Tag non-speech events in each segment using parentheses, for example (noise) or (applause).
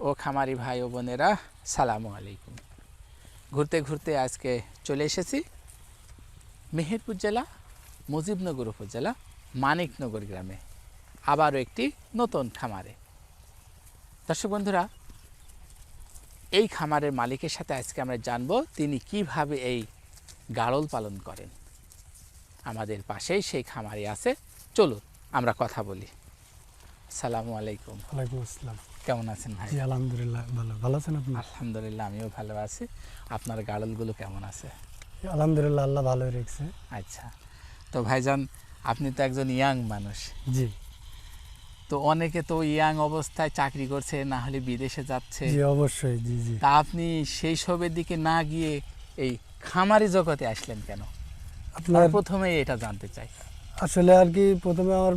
ও খামারি ভাই ও বোনেরা, সালামু আলাইকুম। ঘুরতে ঘুরতে আজকে চলে এসেছি মেহেরপুর জেলা, মুজিবনগর উপজেলা, মানিকনগর গ্রামে। আবারও একটি নতুন খামারে। দর্শক বন্ধুরা, এই খামারের মালিকের সাথে আজকে আমরা জানব তিনি কীভাবে এই গাড়ল পালন করেন। আমাদের পাশেই সেই খামারে আছে। চলুন, আমরা কথা বলি। সালামু আলাইকুম। ওয়ালাইকুম আসসালাম। কেমন আছেন ভাই? আলহামদুলিল্লাহ ভালো। ভালো আছেন আপনি? আলহামদুলিল্লাহ আমিও ভালো আছি। আপনার গাড়লগুলো কেমন আছে? আলহামদুলিল্লাহ আল্লাহ ভালোই রেখেছে। আচ্ছা। তো ভাইজান আপনি তো একজন ইয়াং মানুষ। জি। তো অনেকে তো ইয়াং অবস্থায় চাকরি করছে না হলে বিদেশে যাচ্ছে। জি অবশ্যই জি জি। তা আপনি সেই সবের দিকে না গিয়ে এই খামারি জগতে আসলেন কেন? আপনার প্রথমে এটা জানতে চাই। আসলে আর কি প্রথমে আমার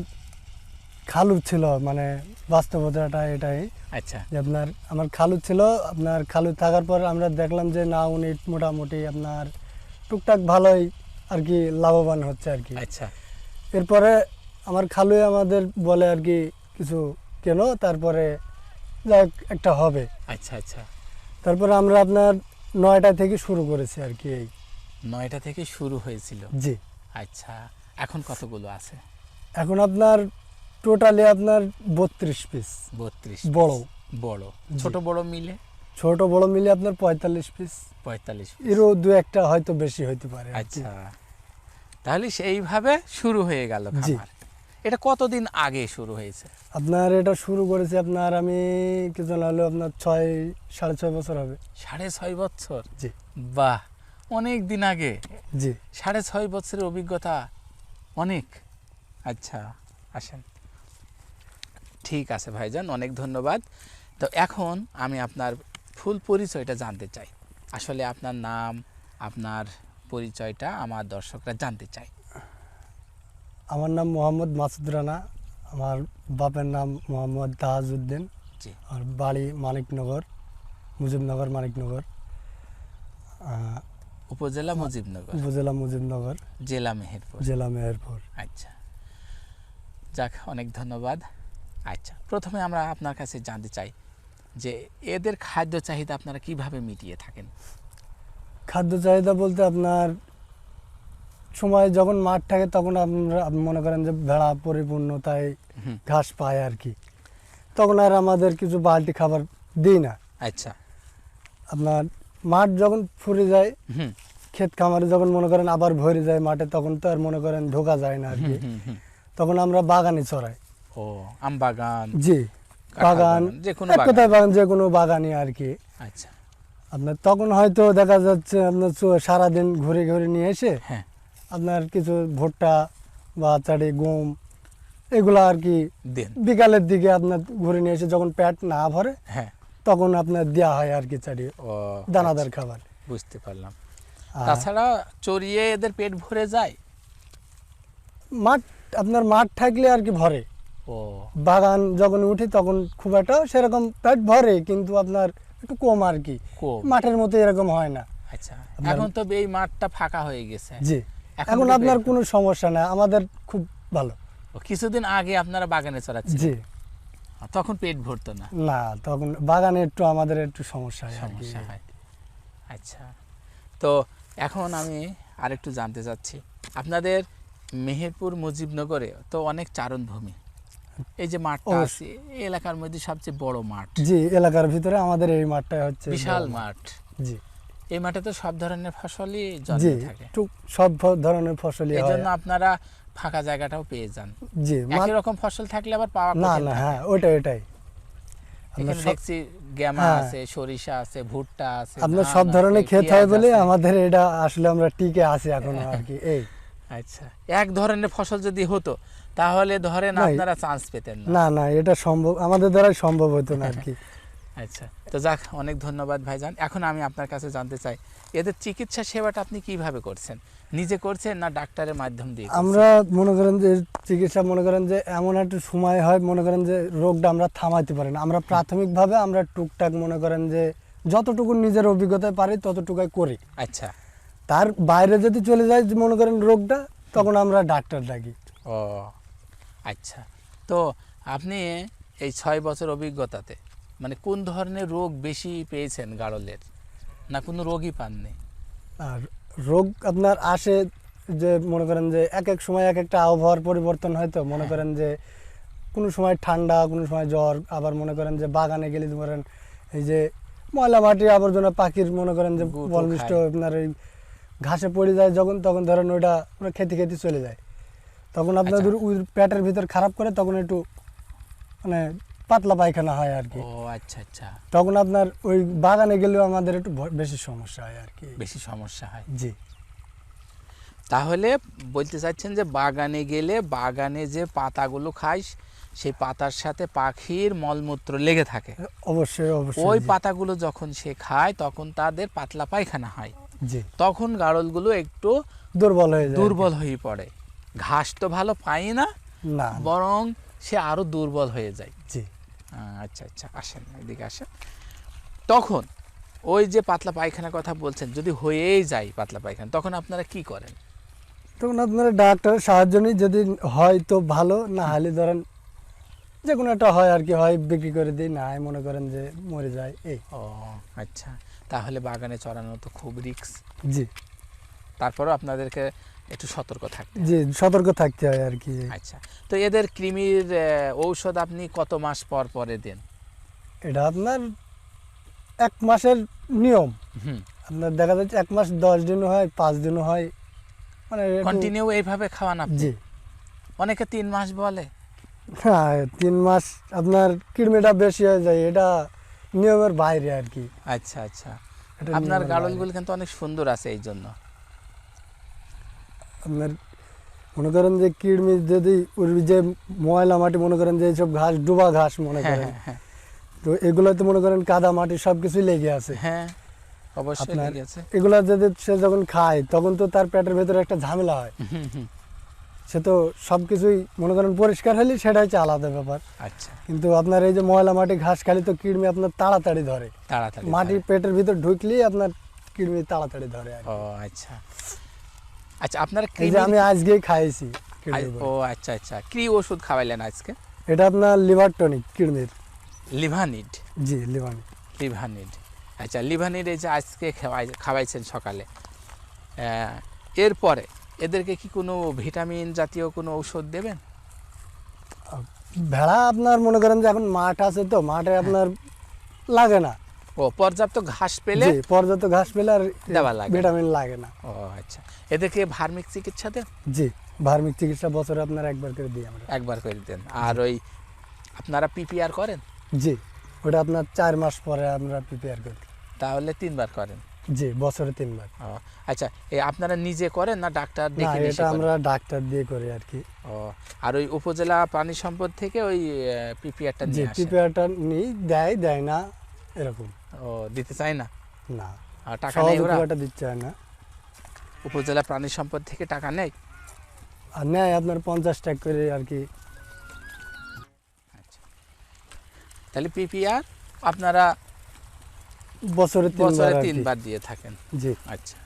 খালু ছিল মানে বাস্তবতাটা এটাই। আচ্ছা। যে আপনার আমার খালু ছিল আপনার খালু থাকার পর আমরা দেখলাম যে না উনি মোটামুটি আপনার টুকটাক ভালোই আর কি লাভবান হচ্ছে আর কি। আচ্ছা। এরপরে আমার খালুই আমাদের বলে আর কি কিছু কেন তারপরে যাক একটা হবে। আচ্ছা আচ্ছা। তারপরে আমরা আপনার নয়টা থেকে শুরু করেছি আর কি এই। নয়টা থেকে শুরু হয়েছিল? জি। আচ্ছা। এখন কতগুলো আছে? এখন আপনার টোটালি আপনার বত্রিশ পিস বত্রিশ বড়। বড়। ছোট বড় মিলে? ছোট বড় মিলে আপনার পঁয়তাল্লিশ পিস পঁয়তাল্লিশ এরও দু একটা হয়তো বেশি হইতে পারে আচ্ছা। তাহলে সেইভাবে শুরু হয়ে গেল। খামার। এটা কতদিন আগে শুরু হয়েছে? আপনার এটা শুরু করেছে আপনার আমি কিছু না হলেও আপনার ছয় সাড়ে ছয় বছর হবে। সাড়ে ছয় বছর? জি। বাহ! অনেক দিন আগে। জি। সাড়ে ছয় বছরের অভিজ্ঞতা অনেক। আচ্ছা আসেন। ঠিক আছে ভাইজান অনেক ধন্যবাদ। তো এখন আমি আপনার ফুল পরিচয়টা জানতে চাই। আসলে আপনার নাম আপনার পরিচয়টা আমার দর্শকরা জানতে চাই আমার নাম মোহাম্মদ মাসুদ রানা আমার বাপের নাম মোহাম্মদ তাহাজউদ্দিন জি। আর বাড়ি মানিকনগর মুজিবনগর মানিকনগর। উপজেলা মুজিবনগর? উপজেলা মুজিবনগর। জেলা মেহেরপুর। জেলা মেহেরপুর। আচ্ছা। যাক অনেক ধন্যবাদ। আচ্ছা প্রথমে আমরা আপনার কাছে জানতে চাই যে এদের খাদ্য চাহিদা আপনারা কীভাবে মিটিয়ে থাকেন? খাদ্য চাহিদা বলতে আপনার সময় যখন মাঠ থাকে তখন আমরা আপনি মনে করেন যে ভেড়া পরিপূর্ণতায় হুম, ঘাস পায় আর কি। তখন আর আমাদের কিছু বালতি খাবার দিই না। আচ্ছা। আপনার মাঠ যখন ফুরে যায় ক্ষেত খামারে যখন মনে করেন আবার ভরে যায় মাঠে তখন তো আর মনে করেন ঢোকা যায় না আর কি। তখন আমরা বাগানে চড়াই। ও আম বাগান জি বাগান যে কোনো এক বাগান। বাগান যে কোনো বাগানই আর কি। আচ্ছা। আপনার তখন হয়তো দেখা যাচ্ছে আপনার সারাদিন ঘুরে ঘুরে নিয়ে এসে হ্যাঁ। আপনার কিছু ভুট্টা বা চারি গম এগুলো আর কি বিকালের দিকে আপনার ঘুরে নিয়ে এসে যখন পেট না ভরে হ্যাঁ। তখন আপনার দেওয়া হয় আর কি চারি ও দানাদার আচ্ছা, খাবার। বুঝতে পারলাম। তাছাড়া চড়িয়ে এদের পেট ভরে যায়? মাঠ আপনার মাঠ থাকলে আর কি ভরে। বাগান যখন উঠি তখন খুব একটা সেরকম পেট ভরে কিন্তু আপনার একটু কম আর কি। মাঠের মতো এরকম হয় না। আচ্ছা এখন তো এই মাঠটা ফাঁকা হয়ে গেছে। জি। এখন আপনার কোনো সমস্যা না আমাদের খুব ভালো। কিছুদিন আগে আপনারা বাগানে চড়াচ্ছেন জি। তখন পেট ভরতো না? না তখন বাগানে একটু আমাদের একটু সমস্যা হয় সমস্যা হয়। আচ্ছা তো এখন আমি আরেকটু জানতে চাচ্ছি। আপনাদের মেহেরপুর মুজিবনগরে তো অনেক চারণভূমি। এই যে মাঠটা আছে এলাকার মধ্যে সবচেয়ে বড় মাঠ। জি এলাকার ভিতরে আমাদের এই মাঠটা হচ্ছে বিশাল মাঠ। জি। এই মাঠে তো সব ধরনের ফসলই জন্মে থাকে। সব ধরনের ফসলই হয়। জন্য আপনারা ফাঁকা জায়গাটাও পেয়ে যান। জি একই রকম ফসল থাকলে আবার পাওয়া না না হ্যাঁ ওইটাই ওইটাই। এখানে আমরা দেখছি গ্যামা হ্যাঁ। আছে সরিষা আছে ভুট্টা আছে আপনার সব ধরনের ক্ষেত হয় বলে আমাদের এটা আসলে আমরা টিকে আছি এখন আর কি এই। আচ্ছা এক ধরনের ফসল যদি হতো তাহলে ধরেন আপনারা চান্স পেতেন না। না এটা সম্ভব আমাদের দ্বারা সম্ভব হতো না আর কি। (laughs) আচ্ছা তো যাক অনেক ধন্যবাদ ভাইজান। এখন আমি আপনার কাছে জানতে চাই এদের চিকিৎসা সেবাটা আপনি কীভাবে করছেন? নিজে করছেন না ডাক্তারের মাধ্যম দিয়ে আমরা মনে করেন যে চিকিৎসা মনে করেন যে এমন একটা সময় হয় মনে করেন যে রোগটা আমরা থামাইতে পারি না। আমরা প্রাথমিকভাবে আমরা টুকটাক মনে করেন যে যতটুকু নিজের অভিজ্ঞতায় পারি ততটুকুই করি। আচ্ছা। তার বাইরে যদি চলে যায় মনে করেন রোগটা তখন আমরা ডাক্তার ডাকি। ও আচ্ছা। তো আপনি এই ছয় বছর অভিজ্ঞতাতে মানে কোন ধরনের রোগ বেশি পেয়েছেন গাড়লের না কোনো রোগই পাননি? আর রোগ আপনার আসে যে মনে করেন যে এক এক সময় এক একটা আবহাওয়ার পরিবর্তন হয় তো মনে হ্যাঁ। করেন যে কোনো সময় ঠান্ডা কোনো সময় জ্বর আবার মনে করেন যে বাগানে গেলে ধরেন এই যে ময়লা মাটি আবর্জনা পাখির মনে করেন যে বলমিষ্ট আপনার ওই ঘাসে পড়ে যায় যখন তখন ধরেন ওইটা ওরা খেতে খেতে চলে যায়। তখন আপনার আচ্ছা। ওই পেটের ভিতর খারাপ করে তখন একটু মানে পাতলা পায়খানা হয় আর কি। ও আচ্ছা আচ্ছা। তখন আপনার ওই বাগানে গেলেও আমাদের একটু বেশি সমস্যা হয় আর কি। বেশি সমস্যা হয়। জি। তাহলে বলতে চাচ্ছেন যে বাগানে গেলে বাগানে যে পাতাগুলো খাইস সেই পাতার সাথে পাখির মলমূত্র লেগে থাকে। অবশ্যই অবশ্যই ওই পাতাগুলো যখন সে খায় তখন তাদের পাতলা পায়খানা হয়। জি। তখন গাড়লগুলো একটু দুর্বল হয়ে যায় দুর্বল হয়ে পড়ে। ঘাস তো ভালো পায় না না। বরং সে আরও দুর্বল হয়ে যায়। জি। আচ্ছা আচ্ছা আসেন এদিকে আসেন। তখন ওই যে পাতলা পায়খানার কথা বলছেন যদি হয়েই যায় পাতলা পায়খানা তখন আপনারা কি করেন? তখন আপনারা ডাক্তারের সাহায্য নিই যদি হয় তো ভালো না হলে ধরেন যে কোনো একটা হয় আর কি হয় বিক্রি করে দিই না হয় মনে করেন যে মরে যায় এই। ও আচ্ছা তাহলে বাগানে চড়ানো তো খুব রিস্ক। জি। তারপরও আপনাদেরকে একটু সতর্ক থাকতে। জি সতর্ক থাকতে হয় আর কি। আচ্ছা তো এদের কৃমির ঔষধ আপনি কত মাস পর পরে দেন? এটা আপনার এক মাসের নিয়ম। আপনার দেখা যাচ্ছে এক মাস দশ দিনও হয় পাঁচ দিনও হয় মানে কন্টিনিউ এইভাবে খাওয়ান আপনি? জি। অনেকে তিন মাস বলে। হ্যাঁ তিন মাস আপনার কৃমিটা বেশি হয়ে যায় এটা নিয়মের বাইরে আর কি। আচ্ছা আচ্ছা। আপনার গাড়লগুলো কিন্তু অনেক সুন্দর আছে এই জন্য। আপনার মনে করেন যে কিডমি যদি ওর যে ময়লা মাটি মনে করেন যে এইসব ঘাস ডুবা ঘাস মনে হ্যাঁ করেন হ্যাঁ হ্যাঁ। তো এগুলোতে মনে করেন কাদা মাটি সব কিছুই লেগে আছে। হ্যাঁ অবশ্যই লেগে আছে। এগুলা যদি সে যখন খায় তখন তো তার পেটের ভেতরে একটা ঝামেলা হয়। হুম, হুম, সে তো সব কিছুই মনে করেন পরিষ্কার হলে সেটা হচ্ছে আলাদা ব্যাপার। আচ্ছা। কিন্তু আপনার এই যে ময়লা মাটি ঘাস খালি তো কৃমি আপনার তাড়াতাড়ি ধরে। তাড়াতাড়ি মাটি পেটের ভিতর ঢুকলেই আপনার কিডমি তাড়াতাড়ি ধরে ও আচ্ছা। আচ্ছা আপনারা যে আমি আজকেই খাইছি ও আচ্ছা আচ্ছা। কি ওষুধ খাওয়াইলেন আজকে? এটা আপনার লিভার টনিক কৃমির লিভানিড? জি লিভার লিভানিড। আচ্ছা লিভানিড এই যে আজকে খাওয়াই খাওয়াইছেন সকালে এরপরে এদেরকে কি কোনো ভিটামিন জাতীয় কোনো ঔষধ দেবেন? ভেড়া আপনার মনে করেন যে এখন মাঠ আছে তো মাঠে আপনার লাগে না। ও পর্যাপ্ত ঘাস পেলে পর্যাপ্ত ঘাস পেলে আর দেওয়া লাগে। ভিটামিন লাগে না। ও আচ্ছা। এদেরকে ভার্মিক চিকিৎসা দেন? জি ভার্মিক চিকিৎসা বছরে আপনার একবার করে দিই আমরা। একবার করে দেন। আর ওই আপনারা পিপিআর করেন? জি ওটা আপনার চার মাস পরে আমরা প্রিপেয়ার করি। তাহলে তিনবার করেন? জি বছরে তিনবার। আচ্ছা এই আপনারা নিজে করেন না ডাক্তার নিয়ে এটা আমরা ডাক্তার দিয়ে করি আর কি। ও আর ওই উপজেলা প্রাণী সম্পদ থেকে ওই পিপিআরটা নিয়ে নিই দেয় দেয় না এরকম। ও দিতে চাই না? না। টাকা নেই ওরা? একটা দিচ্ছে না। উপজেলা প্রাণী সম্পদ থেকে টাকা নেই? আর নেয় আপনার পঞ্চাশ টাকা করে আর কি। তাহলে পিপিআর আপনারা বছরে তিনবার বছরে তিনবার দিয়ে থাকেন? জি। আচ্ছা।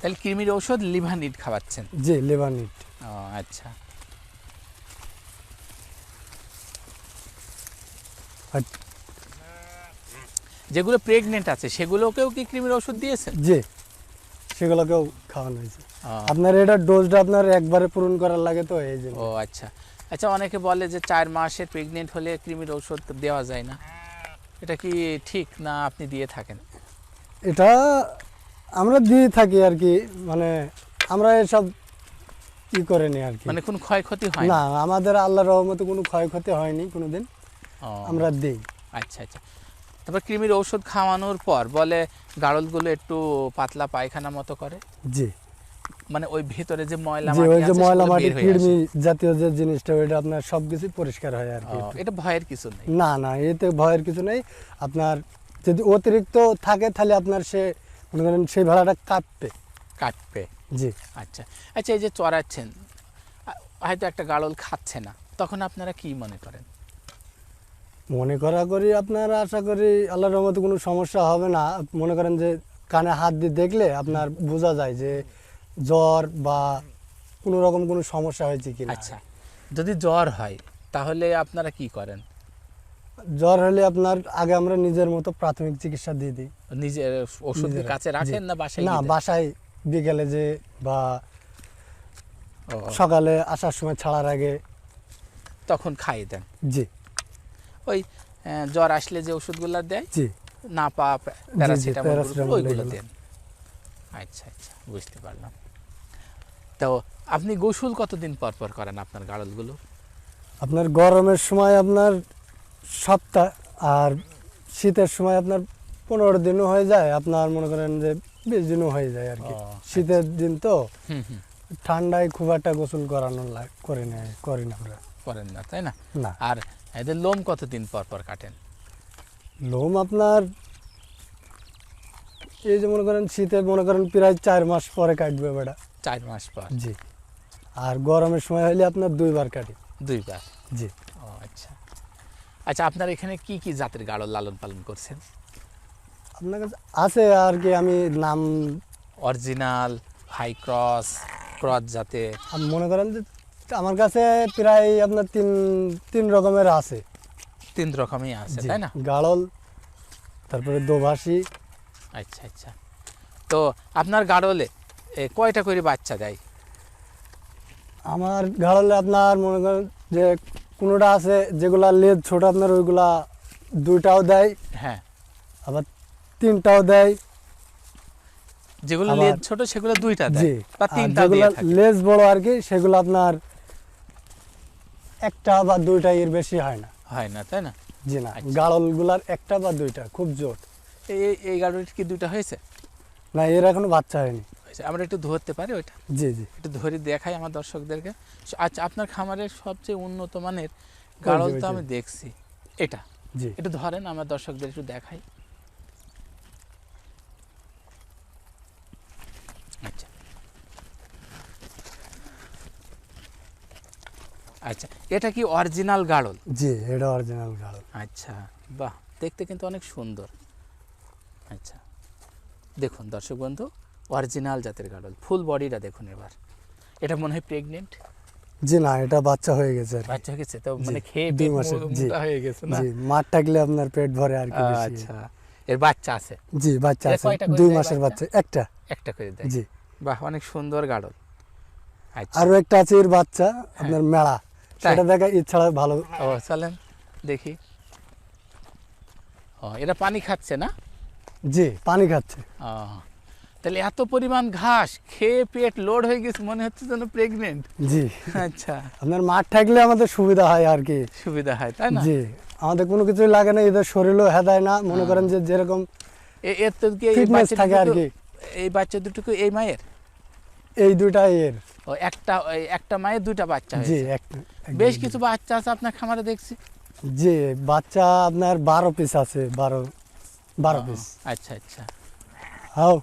তাহলে কৃমির ঔষধ লিভানিড খাওয়াচ্ছেন? জি লেবানিট ও আচ্ছা। যেগুলো প্রেগনেন্ট আছে সেগুলোকেও কি কৃমির ওষুধ দিয়েছেন? জি সেগুলোকেও খাওয়ানো হয়েছে। আপনার এটা ডোজটা আপনার একবারে পূরণ করার লাগে তো এই জন্য। ও আচ্ছা। আচ্ছা অনেকে বলে যে চার মাসের প্রেগনেন্ট হলে কৃমির ঔষধ দেওয়া যায় না। এটা কি ঠিক না আপনি দিয়ে থাকেন? এটা আমরা দিয়ে থাকি আর কি মানে আমরা এসব ই করে নি আর কি। মানে কোনো ক্ষয়ক্ষতি হয় না আমাদের আল্লাহ রহমতে কোনো ক্ষয়ক্ষতি হয়নি কোনোদিন। আমরা দিই। আচ্ছা আচ্ছা। তারপর কৃমির ঔষধ খাওয়ানোর পর বলে গাড়লগুলো একটু পাতলা পায়খানা মতো করে? জি। মানে ওই ভেতরে যে ময়লা মাটি ওই যে ময়লা মাটি কৃমি জাতীয় যে জিনিসটা ওইটা আপনার সব কিছু পরিষ্কার হয় আর কি। এটা ভয়ের কিছু নেই? না না এতে ভয়ের কিছু নেই। আপনার যদি অতিরিক্ত থাকে তাহলে আপনার সে মনে করেন সেই ভাড়াটা কাটবে। কাটবে? জি। আচ্ছা। আচ্ছা এই যে চড়াচ্ছেন হয়তো একটা গাড়ল খাচ্ছে না তখন আপনারা কি মনে করেন? মনে করা করি আপনার আশা করি আল্লাহর রহমতে কোনো সমস্যা হবে না। মনে করেন যে কানে হাত দিয়ে দেখলে আপনার বোঝা যায় যে জ্বর বা কোনো রকম কোনো সমস্যা হয়েছে কি আচ্ছা যদি জ্বর হয় তাহলে আপনারা কি করেন? জ্বর হলে আপনার আগে আমরা নিজের মতো প্রাথমিক চিকিৎসা দিয়ে দিই। নিজের ওষুধ কাছে রাখেন না বাসায় না বাসায় বিকেলে যে বা সকালে আসার সময় ছাড়ার আগে তখন খাইয়ে দেন? জি। ওই জ্বর আসলে যে ওষুধগুলো দেয় জি। না পা প্যারাসিটামল ওইগুলো দেন। আচ্ছা আচ্ছা বুঝতে পারলাম। তো আপনি গোসল কতদিন পর পর করেন আপনার গাড়লগুলো? আপনার গরমের সময় আপনার সপ্তাহ আর শীতের সময় আপনার পনেরো দিনও হয়ে যায় আপনার মনে করেন যে বিশ দিনও হয়ে যায় আর কি। শীতের দিন তো ঠান্ডায় খুব একটা গোসল করানো লাগ- করি না করি না আমরা। করেন না তাই না? না। আর এদের লোম কতদিন পর পর কাটেন? লোম আপনার এই যে মনে করেন শীতে মনে করেন প্রায় চার মাস পরে কাটবে বেটা। চার মাস পর? জি। আর গরমের সময় হলে আপনার দুইবার কাটি। দুইবার? জি। ও আচ্ছা। আচ্ছা আপনার এখানে কি কি জাতের গাড়ল লালন পালন করছেন? আপনার কাছে আছে আর কি আমি নাম অরিজিনাল হাই ক্রস ক্রস আম- মনে করেন যে আমার কাছে প্রায় আপনার তিন তিন রকমের আছে। তিন রকমই আছে তাই না? গাড়ল তারপরে দোভাষী। আচ্ছা আচ্ছা। তো আপনার গাড়লে কয়টা করে বাচ্চা দেয়? আমার গাড়লে আপনার মনে করেন যে কোনোটা আছে যেগুলা লেজ ছোট আপনার ওইগুলা দুইটাও দেয়। হ্যাঁ। আবার তিনটাও দেয়। যেগুলো লেজ ছোট সেগুলো দুইটা দেয়? বা তিনটা দিয়ে থাকে? লেজ বড় আর কি সেগুলো আপনার একটা বা দুইটা এর বেশি হয় না। হয় না তাই না? জি না আচ্ছা। গাড়লগুলার একটা বা দুইটা খুব জোর। এই এই- এই কি দুইটা হয়েছে? না এর এখনও বাচ্চা হয়নি। হয়েছে। আমরা একটু ধরতে পারি ওইটা? জি জি। একটু ধরে দেখাই আমার দর্শকদেরকে। আচ্ছা আপনার খামারের সবচেয়ে উন্নত মানের গাড়ল তো আমি দেখছি। এটা। জি। একটু ধরেন আমার দর্শকদের একটু দেখাই আচ্ছা আচ্ছা এটা কি অরিজিনাল গাড়ল? জি এটা অরিজিনাল গাড়ল। আচ্ছা বাহ দেখতে কিন্তু অনেক সুন্দর। আচ্ছা দেখুন দর্শক বন্ধু অরিজিনাল জাতের গাড়ল ফুল বডিটা দেখুন এবার। এটা মনে হয় প্রেগনেন্ট জি না এটা বাচ্চা হয়ে গেছে আর বাচ্চা হয়ে গেছে তো মানে খেয়ে দুই পেট মাসের, মো- জি। মোটা হয়ে গেছে না? জি মাঠ থাকলে আপনার পেট ভরে আর কি। আচ্ছা এর বাচ্চা আছে? জি বাচ্চা আছে। দুই মাসের বাচ্চা? একটা। একটা করে দেয়। জি। বাহ অনেক সুন্দর গাড়ল। আচ্ছা। আরও একটা আছে এর বাচ্চা আপনার মেলা। তাই? সেটা দেখা এছাড়া ভালো। ও চলেন দেখি। ও এটা পানি খাচ্ছে না? জি পানি খাচ্ছে। ও তাহলে এত পরিমাণ ঘাস খেয়ে পেট লোড হয়ে গেছে মনে হচ্ছে যেন প্রেগনেন্ট জি। আচ্ছা। আপনার মাঠ থাকলে আমাদের সুবিধা হয় আর কি। সুবিধা হয় তাই না? জি আমাদের কোনো কিছুই লাগে না এদের শরীরও হেদায় না। মনে। করেন যে যেরকম এর তো কি এই বাচ্চা থাকে আর কি। এই বাচ্চা দুটুকু এই মায়ের? এই দুইটা এর। ও একটা একটা মায়ের দুইটা বাচ্চা জি বেশ কিছু বাচ্চা আছে আপনার খামারে দেখছি। জি বাচ্চা আপনার বারো পিস আছে বারো বারো পিস আচ্ছা আচ্ছা। হাও।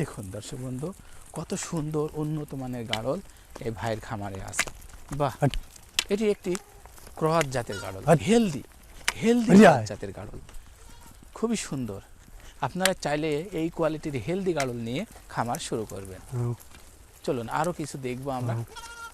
দেখুন দর্শক বন্ধু কত সুন্দর উন্নত মানের গাড়ল এই ভাইয়ের খামারে আছে। বাহ এটি একটি ক্রস জাতের গাড়ল হেলদি হেলদি জাতের গাড়ল খুবই সুন্দর। আপনারা চাইলে এই কোয়ালিটির হেলদি গাড়ল নিয়ে খামার শুরু করবেন। চলুন আরও কিছু দেখব আমরা।